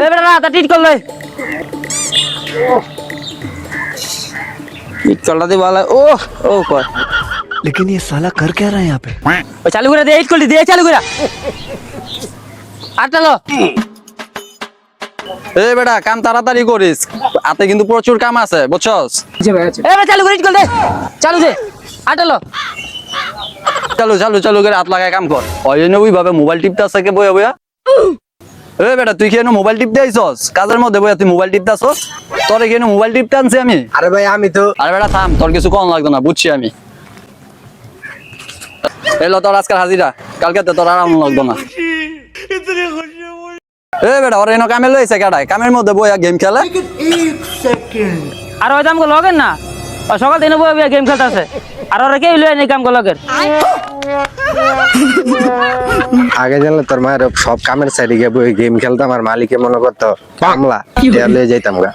এ বেটা না তা টিট করলে টিট করলা দি ভালো ও ও কর लेकिन ये साला कर क्या रहा है यहाँ पे ও চালু করে দে এইট করলি দে চালু করে আটালো এ বেটা কাম তাড়াতাড়ি করিস হাতে কিন্তু প্রচুর কাম আছে বুঝছস এ বেটা চালু করে ইট কর দে চালু দে আটালো চালু চালু চালু করে হাত লাগায় কাম কর ওই জন্য ওইভাবে মোবাইল টিপতে আছে কে বইয়া বইয়া এ বেটা তুই কেন মোবাইল টিপতে আইছস? কাজের মধ্যে বইয়া তুই মোবাইল তোরে কেন মোবাইল টিপতে আনছি আমি? আরে ভাই আমি তো আরে বেটা থাম তোর কিছু কম লাগতো না বুঝছি আমি। এলো তোর আজকাল হাজিরা। কালকে তো তোর আরাম লাগতো না। এ বেটা ওর এনে কামে লইছে কেডায় কামের মধ্যে বইয়া গেম খেলে। আর ওই দাম লগেন না? সকাল দিনে বই গেম খেলতেছে। আর ওরা নাই কাম লগের। আগে জানলে তোর মায়ের সব কামের সাইডে গিয়ে গেম খেলতাম আর মালিকে মনে করতো কামলা যেতাম যাইতাম গা।